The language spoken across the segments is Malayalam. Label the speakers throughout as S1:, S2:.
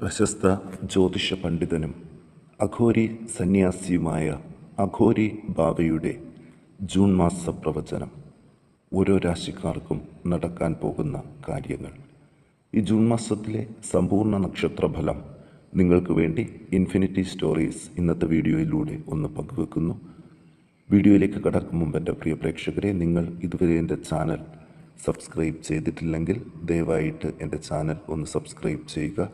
S1: പ്രശസ്ത ജ്യോതിഷ പണ്ഡിതനും അഘോരി സന്യാസിയുമായ അഘോരി ബാബയുടെ ജൂൺ മാസ പ്രവചനം. ഓരോ രാശിക്കാർക്കും നടക്കാൻ പോകുന്ന കാര്യങ്ങൾ. ഈ ജൂൺ മാസത്തിലെ സമ്പൂർണ നക്ഷത്രഫലം നിങ്ങൾക്ക് വേണ്ടി ഇൻഫിനിറ്റി സ്റ്റോറീസ് ഇന്നത്തെ വീഡിയോയിലൂടെ ഒന്ന് പങ്കുവെക്കുന്നു. വീഡിയോയിലേക്ക് കടക്കും മുമ്പ് എന്റെ പ്രിയ പ്രേക്ഷകരെ നിങ്ങൾ ഇതുവരെ എന്റെ ചാനൽ സബ്സ്ക്രൈബ് ചെയ്തിട്ടില്ലെങ്കിൽ ദയവായിട്ട് എന്റെ ചാനൽ ഒന്ന് സബ്സ്ക്രൈബ് ചെയ്യുക.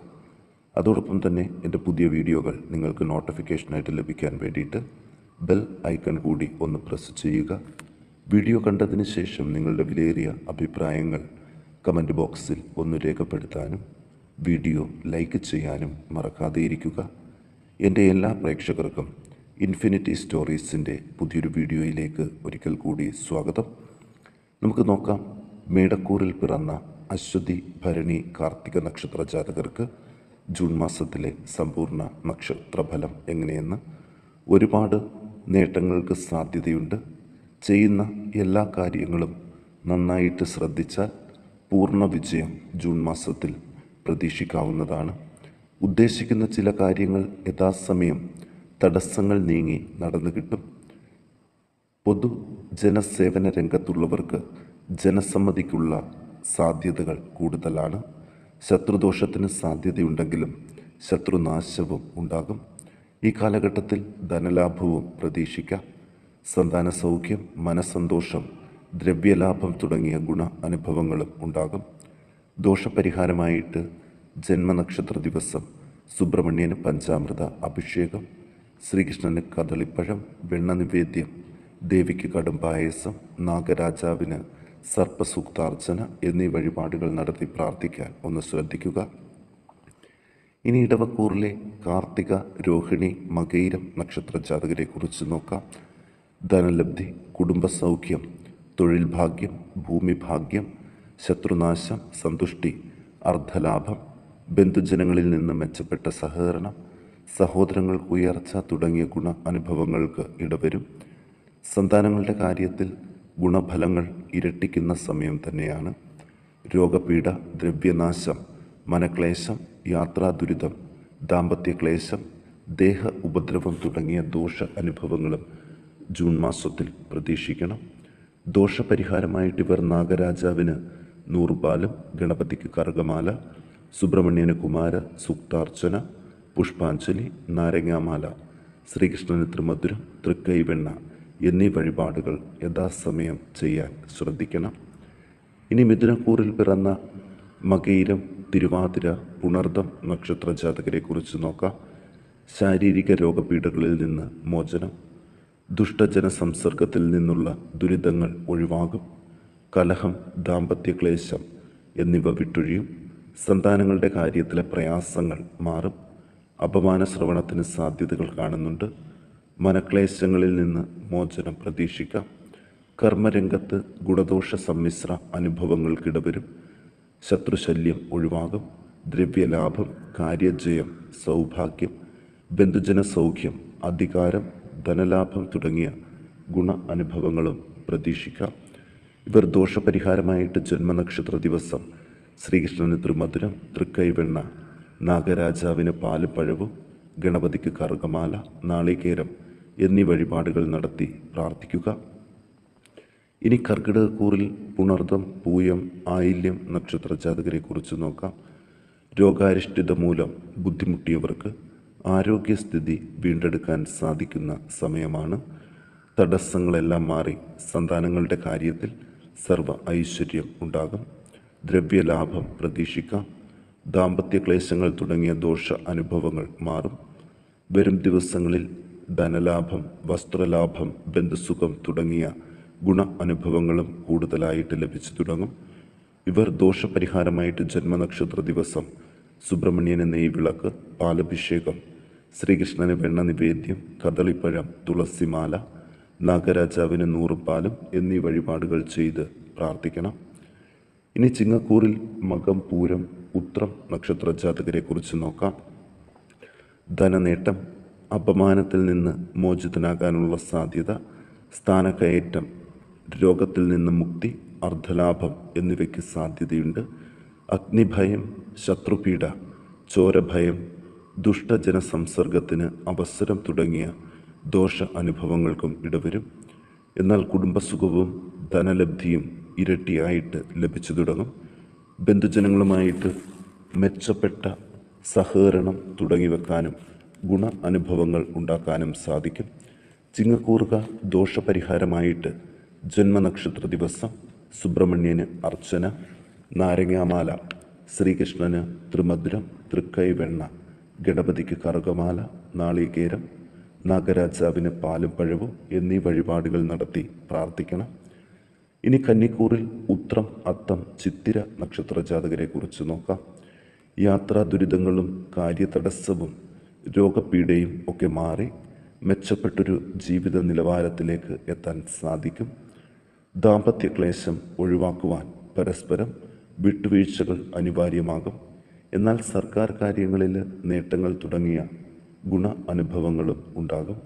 S1: അതോടൊപ്പം തന്നെ എന്റെ പുതിയ വീഡിയോകൾ നിങ്ങൾക്ക് നോട്ടിഫിക്കേഷനായിട്ട് ലഭിക്കാൻ വേണ്ടിയിട്ട് ബെൽ ഐക്കൺ കൂടി ഒന്ന് പ്രസ് ചെയ്യുക. വീഡിയോ കണ്ടതിന് ശേഷം നിങ്ങളുടെ വിലയേറിയ അഭിപ്രായങ്ങൾ കമന്റ് ബോക്സിൽ ഒന്ന് രേഖപ്പെടുത്താനും വീഡിയോ ലൈക്ക് ചെയ്യാനും മറക്കാതെ ഇരിക്കുക എന്റെ എല്ലാ പ്രേക്ഷകർക്കും ഇൻഫിനിറ്റി സ്റ്റോറീസിന്റെ പുതിയൊരു വീഡിയോയിലേക്ക് ഒരിക്കൽ കൂടി സ്വാഗതം. നമുക്ക് നോക്കാം മേടക്കൂറിൽ പിറന്ന അശ്വതി ഭരണി കാർത്തിക നക്ഷത്ര ജാതകർക്ക് ജൂൺ മാസത്തിലെ സമ്പൂർണ നക്ഷത്രഫലം എങ്ങനെയെന്ന് ഒരുപാട് നേട്ടങ്ങൾക്ക് സാധ്യതയുണ്ട്. ചെയ്യുന്ന എല്ലാ കാര്യങ്ങളും നന്നായിട്ട് ശ്രദ്ധിച്ചാൽ പൂർണ വിജയം ജൂൺ മാസത്തിൽ പ്രതീക്ഷിക്കാവുന്നതാണ്. ഉദ്ദേശിക്കുന്ന ചില കാര്യങ്ങൾ യഥാസമയം തടസ്സങ്ങൾ നീങ്ങി നടന്നു കിട്ടും. പൊതു ജനസേവന രംഗത്തുള്ളവർക്ക് ജനസമ്മതിക്കുള്ള സാധ്യതകൾ കൂടുതലാണ്. ശത്രുദോഷത്തിന് സാധ്യതയുണ്ടെങ്കിലും ശത്രുനാശവും ഉണ്ടാകും. ഈ കാലഘട്ടത്തിൽ ധനലാഭവും പ്രതീക്ഷിക്കാം. സന്താന സൗഖ്യം മനസ്സന്തോഷം ദ്രവ്യലാഭം തുടങ്ങിയ ഗുണ അനുഭവങ്ങളും ഉണ്ടാകും. ദോഷപരിഹാരമായിട്ട് ജന്മനക്ഷത്ര ദിവസം സുബ്രഹ്മണ്യന് പഞ്ചാമൃത അഭിഷേകം ശ്രീകൃഷ്ണന് കദളിപ്പഴം വെണ്ണ നിവേദ്യം ദേവിക്ക് കടും പായസം നാഗരാജാവിന് സർപ്പസൂക്താർച്ചന എന്നീ വഴിപാടുകൾ നടത്തി പ്രാർത്ഥിക്കാൻ ഒന്ന് ശ്രദ്ധിക്കുക. ഇനി ഇടവക്കൂറിലെ കാർത്തിക രോഹിണി മകൈരം നക്ഷത്ര ജാതകരെ കുറിച്ച് നോക്കാം. ധനലബ്ധി കുടുംബസൗഖ്യം തൊഴിൽ ഭാഗ്യം ഭൂമി ഭാഗ്യം ശത്രുനാശം സന്തുഷ്ടി അർദ്ധലാഭം ബന്ധുജനങ്ങളിൽ നിന്ന് മെച്ചപ്പെട്ട സഹകരണം സഹോദരങ്ങൾക്ക് ഉയർച്ച തുടങ്ങിയ ഗുണ അനുഭവങ്ങൾക്ക് ഇടവരും. സന്താനങ്ങളുടെ കാര്യത്തിൽ ഗുണഫലങ്ങൾ ഇരട്ടിക്കുന്ന സമയം തന്നെയാണ്. രോഗപീഠ ദ്രവ്യനാശം മനക്ലേശം യാത്രാ ദുരിതം ദാമ്പത്യക്ലേശം ദേഹ ഉപദ്രവം തുടങ്ങിയ ദോഷ അനുഭവങ്ങളും ജൂൺ മാസത്തിൽ പ്രതീക്ഷിക്കണം. ദോഷപരിഹാരമായിട്ട് ഇവർ നാഗരാജാവിന് നൂറുപാലും ഗണപതിക്ക് കറുകമാല സുബ്രഹ്മണ്യന് കുമാര സൂക്താർച്ചന പുഷ്പാഞ്ജലി നാരങ്ങാമാല ശ്രീകൃഷ്ണന് ത്രിമധുരം തൃക്കൈവെണ്ണ എന്നീ വഴിപാടുകൾ യഥാസമയം ചെയ്യാൻ ശ്രദ്ധിക്കണം. ഇനി മിഥുനക്കൂറിൽ പിറന്ന മകയിരം തിരുവാതിര പുണർദം നക്ഷത്ര ജാതകരെക്കുറിച്ച് നോക്കാം. ശാരീരിക രോഗപീഠകളിൽ നിന്ന് മോചനം ദുഷ്ടജന സംസർഗത്തിൽ നിന്നുള്ള ദുരിതങ്ങൾ ഒഴിവാകും കലഹം ദാമ്പത്യക്ലേശം എന്നിവ വിട്ടൊഴിയും സന്താനങ്ങളുടെ കാര്യത്തിലെ പ്രയാസങ്ങൾ മാറും അപമാന ശ്രവണത്തിന് സാധ്യതകൾ കാണുന്നുണ്ട് മനക്ലേശങ്ങളിൽ നിന്ന് മോചനം പ്രതീക്ഷിക്കാം. കർമ്മരംഗത്ത് ഗുണദോഷ സമ്മിശ്ര അനുഭവങ്ങൾക്കിടവരും. ശത്രുശല്യം ഒഴിവാകും. ദ്രവ്യലാഭം കാര്യജയം സൗഭാഗ്യം ബന്ധുജന സൗഖ്യം അധികാരം ധനലാഭം തുടങ്ങിയ ഗുണ അനുഭവങ്ങളും പ്രതീക്ഷിക്കാം. ഇവർ ദോഷപരിഹാരമായിട്ട് ജന്മനക്ഷത്ര ദിവസം ശ്രീകൃഷ്ണന് ത്രിമധുരം തൃക്കൈവെണ്ണ നാഗരാജാവിന് പാലും പഴവും ഗണപതിക്ക് കറുകമാല നാളികേരം എന്നീ വഴിപാടുകൾ നടത്തി പ്രാർത്ഥിക്കുക. ഇനി കർക്കിടകക്കൂറിൽ പുണർദം പൂയം ആയില്യം നക്ഷത്ര ജാതകരെക്കുറിച്ച് നോക്കാം. രോഗാരിഷ്ഠിത മൂലം ബുദ്ധിമുട്ടിയവർക്ക് ആരോഗ്യസ്ഥിതി വീണ്ടെടുക്കാൻ സാധിക്കുന്ന സമയമാണ്. തടസ്സങ്ങളെല്ലാം മാറി സന്താനങ്ങളുടെ കാര്യത്തിൽ സർവ ഐശ്വര്യം ഉണ്ടാകും. ദ്രവ്യലാഭം പ്രതീക്ഷിക്കാം. ദാമ്പത്യ ക്ലേശങ്ങൾ തുടങ്ങിയ ദോഷ അനുഭവങ്ങൾ മാറും. വരും ദിവസങ്ങളിൽ ധനലാഭം വസ്ത്രലാഭം ബന്ധുസുഖം തുടങ്ങിയ ഗുണ അനുഭവങ്ങളും കൂടുതലായിട്ട് ലഭിച്ചു തുടങ്ങും. ഇവർ ദോഷപരിഹാരമായിട്ട് ജന്മനക്ഷത്ര ദിവസം സുബ്രഹ്മണ്യന് നെയ്വിളക്ക് പാലഭിഷേകം ശ്രീകൃഷ്ണന് വെണ്ണ നിവേദ്യം കദളിപ്പഴം തുളസിമാല നാഗരാജാവിന് നൂറുപാലും എന്നീ വഴിപാടുകൾ ചെയ്ത് പ്രാർത്ഥിക്കണം. ഇനി ചിങ്ങക്കൂറിൽ മകം പൂരം ഉത്രം നക്ഷത്ര ജാതകരെ കുറിച്ച് നോക്കാം. ധനനേട്ടം അപമാനത്തിൽ നിന്ന് മോചിതനാകാനുള്ള സാധ്യത സ്ഥാനക്കയറ്റം രോഗത്തിൽ നിന്ന് മുക്തി അർദ്ധലാഭം എന്നിവയ്ക്ക് സാധ്യതയുണ്ട്. അഗ്നിഭയം ശത്രുപീഡ ചോരഭയം ദുഷ്ടജനസംസർഗത്തിന് അവസരം തുടങ്ങിയ ദോഷ അനുഭവങ്ങൾക്കും ഇടവരും. എന്നാൽ കുടുംബസുഖവും ധനലബ്ധിയും ഇരട്ടിയായിട്ട് ലഭിച്ചു തുടങ്ങും. ബന്ധുജനങ്ങളുമായിട്ട് മെച്ചപ്പെട്ട സഹകരണം തുടങ്ങി വെക്കാനും ഗുണ അനുഭവങ്ങൾ ഉണ്ടാക്കാനും സാധിക്കും. ചിങ്ങക്കൂറുക ദോഷപരിഹാരമായിട്ട് ജന്മനക്ഷത്ര ദിവസം സുബ്രഹ്മണ്യന് അർച്ചന നാരങ്ങാമാല ശ്രീകൃഷ്ണന് ത്രിമധുരം തൃക്കൈവെണ്ണ ഗണപതിക്ക് കറുകമാല നാളികേരം നാഗരാജാവിന് പാലും പഴവും എന്നീ വഴിപാടുകൾ നടത്തി പ്രാർത്ഥിക്കണം. ഇനി കന്നിക്കൂറിൽ ഉത്രം അത്തം ചിത്തിര നക്ഷത്ര ജാതകരെ കുറിച്ച് നോക്കാം. യാത്രാ ദുരിതങ്ങളും കാര്യതടസ്സവും രോഗപീഡയും ഒക്കെ മാറി മെച്ചപ്പെട്ടൊരു ജീവിത നിലവാരത്തിലേക്ക് എത്താൻ സാധിക്കും. ദാമ്പത്യ ക്ലേശം ഒഴിവാക്കുവാൻ പരസ്പരം വിട്ടുവീഴ്ചകൾ അനിവാര്യമാകും. എന്നാൽ സർക്കാർ കാര്യങ്ങളിൽ നേട്ടങ്ങൾ തുടങ്ങിയ ഗുണ അനുഭവങ്ങളും ഉണ്ടാകും.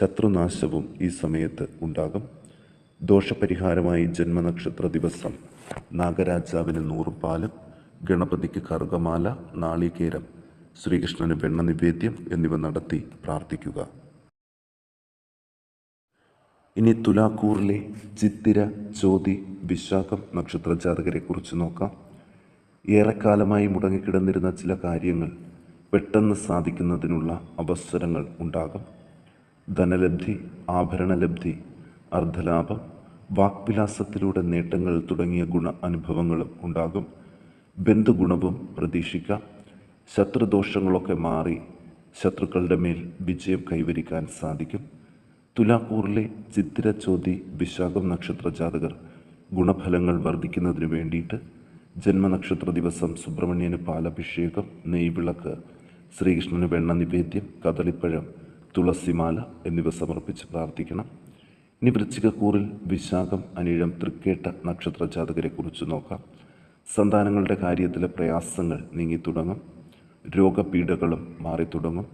S1: ശത്രുനാശവും ഈ സമയത്ത് ഉണ്ടാകും. ദോഷപരിഹാരമായി ജന്മനക്ഷത്ര ദിവസം. നാഗരാജാവിന് നൂറുപാലും ഗണപതിക്ക് കറുകമാല നാളികേരം ശ്രീകൃഷ്ണന് വെണ്ണ നിവേദ്യം എന്നിവ നടത്തി പ്രാർത്ഥിക്കുക. ഇനി തുലാക്കൂറിലെ ചിത്തിര ജ്യോതി വിശാഖം നക്ഷത്ര ജാതകരെ കുറിച്ച് നോക്കാം. ഏറെക്കാലമായി മുടങ്ങിക്കിടന്നിരുന്ന ചില കാര്യങ്ങൾ പെട്ടെന്ന് സാധിക്കുന്നതിനുള്ള അവസരങ്ങൾ ഉണ്ടാകും. ധനലബ്ധി ആഭരണലബ്ധി അർദ്ധലാഭം വാക്വിലാസത്തിലൂടെ നേട്ടങ്ങൾ തുടങ്ങിയ ഗുണ അനുഭവങ്ങളും ഉണ്ടാകും. ബന്ധുഗുണവും പ്രതീക്ഷിക്കാം. ശത്രുദോഷങ്ങളൊക്കെ മാറി ശത്രുക്കളുടെ മേൽ വിജയം കൈവരിക്കാൻ സാധിക്കും. തുലാക്കൂറിലെ ചിത്തിര ചോതി വിശാഖം നക്ഷത്ര ജാതകർ ഗുണഫലങ്ങൾ വർദ്ധിക്കുന്നതിന് വേണ്ടിയിട്ട് ജന്മനക്ഷത്ര ദിവസം സുബ്രഹ്മണ്യന് പാലഭിഷേകം നെയ്വിളക്ക് ശ്രീകൃഷ്ണന് വെണ്ണ നിവേദ്യം കദളിപ്പഴം തുളസിമാല എന്നിവ സമർപ്പിച്ച് പ്രാർത്ഥിക്കണം. ഇനി വൃശ്ചികക്കൂറിൽ വിശാഖം അനിഴം തൃക്കേട്ട നക്ഷത്ര ജാതകരെ കുറിച്ച് നോക്കാം. സന്താനങ്ങളുടെ കാര്യത്തിലെ പ്രയാസങ്ങൾ നീങ്ങിത്തുടങ്ങും. രോഗപീഠകളും മാറിത്തുടങ്ങും.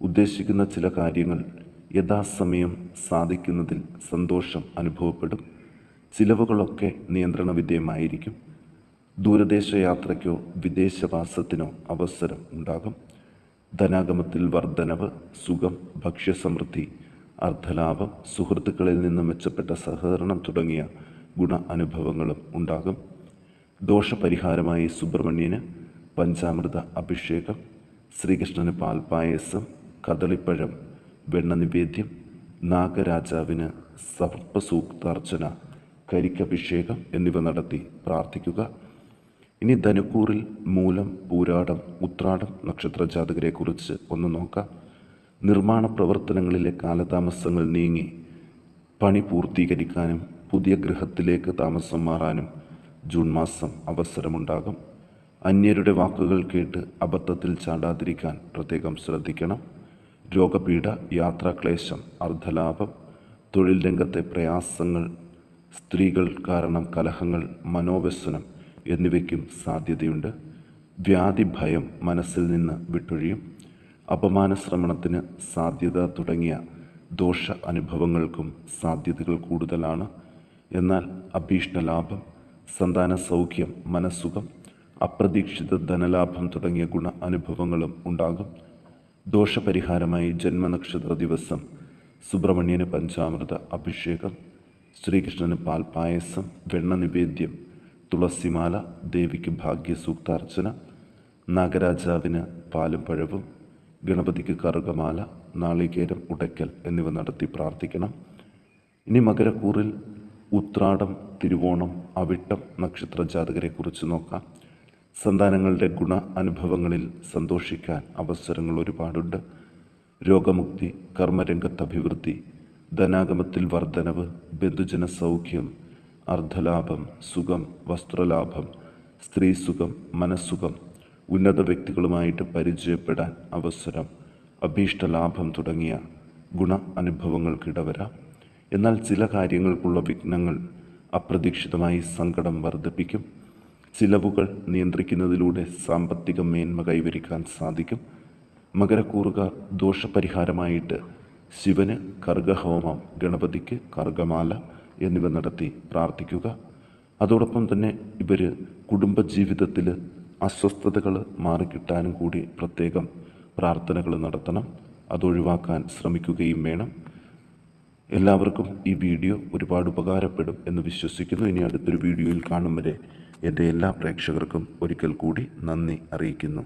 S1: ഉദ്ദേശിക്കുന്ന ചില കാര്യങ്ങൾ യഥാസമയം സാധിക്കുന്നതിൽ സന്തോഷം അനുഭവപ്പെടും. ചിലവുകളൊക്കെ നിയന്ത്രണ വിധേയമായിരിക്കും ദൂരദേശ യാത്രയ്ക്കോ വിദേശവാസത്തിനോ അവസരം ഉണ്ടാകും. ധനാഗമത്തിൽ വർധനവ് സുഖം ഭക്ഷ്യസമൃദ്ധി അർദ്ധലാഭം സുഹൃത്തുക്കളിൽ നിന്ന് മെച്ചപ്പെട്ട സഹകരണം തുടങ്ങിയ ഗുണ അനുഭവങ്ങളും ഉണ്ടാകും. ദോഷപരിഹാരമായി സുബ്രഹ്മണ്യന് പഞ്ചാമൃത അഭിഷേകം ശ്രീകൃഷ്ണന് പാൽപായസം കദളിപ്പഴം വെണ്ണ നിവേദ്യം നാഗരാജാവിന് സർപ്പസൂക്താർച്ചന കരിക്കഭിഷേകം എന്നിവ നടത്തി പ്രാർത്ഥിക്കുക. ഇനി ധനുക്കൂറിൽ മൂലം പൂരാടം ഉത്രാടം നക്ഷത്ര ജാതകരെക്കുറിച്ച് ഒന്ന് നോക്കാം. നിർമ്മാണ പ്രവർത്തനങ്ങളിലെ കാലതാമസങ്ങൾ നീങ്ങി പണി പൂർത്തീകരിക്കാനും പുതിയ ഗൃഹത്തിലേക്ക് താമസം മാറാനും ജൂൺ മാസം അവസരമുണ്ടാകും. അന്യരുടെ വാക്കുകൾ കേട്ട് അബദ്ധത്തിൽ ചാടാതിരിക്കാൻ പ്രത്യേകം ശ്രദ്ധിക്കണം. രോഗപീഠ യാത്രാക്ലേശം അർദ്ധലാഭം തൊഴിൽ രംഗത്തെ പ്രയാസങ്ങൾ സ്ത്രീകൾ കാരണം കലഹങ്ങൾ മനോവ്യസനം എന്നിവയ്ക്കും സാധ്യതയുണ്ട്. വ്യാധി ഭയം മനസ്സിൽ നിന്ന് വിട്ടൊഴിയും. അപമാന ശ്രമണത്തിന് സാധ്യത തുടങ്ങിയ ദോഷ അനുഭവങ്ങൾക്കും സാധ്യതകൾ കൂടുതലാണ്. എന്നാൽ അഭീഷ്ടലാഭം സന്താന സൗഖ്യം മനസ്സുഖം അപ്രതീക്ഷിത ധനലാഭം തുടങ്ങിയ ഗുണ അനുഭവങ്ങളും ഉണ്ടാകും. ദോഷപരിഹാരമായി ജന്മനക്ഷത്ര ദിവസം സുബ്രഹ്മണ്യന് പഞ്ചാമൃത അഭിഷേകം ശ്രീകൃഷ്ണന് പാൽപായസം വെണ്ണ നിവേദ്യം തുളസിമാല ദേവിക്ക് ഭാഗ്യസൂക്താർച്ചന നാഗരാജാവിന് പാലും പഴവും ഗണപതിക്ക് കറുകമാല നാളികേരം ഉടയ്ക്കൽ എന്നിവ നടത്തി പ്രാർത്ഥിക്കണം. ഇനി മകരക്കൂറിൽ ഉത്രാടം തിരുവോണം അവിട്ടം നക്ഷത്ര ജാതകരെക്കുറിച്ച് നോക്കാം. സന്താനങ്ങളുടെ ഗുണ അനുഭവങ്ങളിൽ സന്തോഷിക്കാൻ അവസരങ്ങൾ ഒരുപാടുണ്ട്. രോഗമുക്തി കർമ്മരംഗത്ത് അഭിവൃദ്ധി ധനാഗമത്തിൽ വർധനവ് ബന്ധുജന സൗഖ്യം അർദ്ധലാഭം സുഖം വസ്ത്രലാഭം സ്ത്രീസുഖം മനസ്സുഖം ഉന്നത വ്യക്തികളുമായിട്ട് പരിചയപ്പെടാൻ അവസരം അഭീഷ്ടലാഭം തുടങ്ങിയ ഗുണ അനുഭവങ്ങൾക്കിടവരാം. എന്നാൽ ചില കാര്യങ്ങൾക്കുള്ള വിഘ്നങ്ങൾ അപ്രതീക്ഷിതമായി സങ്കടം വർദ്ധിപ്പിക്കും. ചിലവുകൾ നിയന്ത്രിക്കുന്നതിലൂടെ സാമ്പത്തിക മേന്മ കൈവരിക്കാൻ സാധിക്കും. മകരക്കൂറുകാർ ദോഷപരിഹാരമായിട്ട് ശിവന് കർഗഹോമം ഗണപതിക്ക് കർഗമാല എന്നിവ നടത്തി പ്രാർത്ഥിക്കുക. അതോടൊപ്പം തന്നെ ഇവർ കുടുംബജീവിതത്തിൽ അസ്വസ്ഥതകൾ മാറിക്കിട്ടാനും കൂടി പ്രത്യേകം പ്രാർത്ഥനകൾ നടത്തണം. അതൊഴിവാക്കാൻ ശ്രമിക്കുകയും വേണം. എല്ലാവർക്കും ഈ വീഡിയോ ഒരുപാട് ഉപകാരപ്പെടും എന്ന് വിശ്വസിക്കുന്നു. ഇനി അടുത്തൊരു വീഡിയോയിൽ കാണും വരെ എന്റെ എല്ലാ പ്രേക്ഷകർക്കും ഒരിക്കൽ കൂടി നന്ദി അറിയിക്കുന്നു.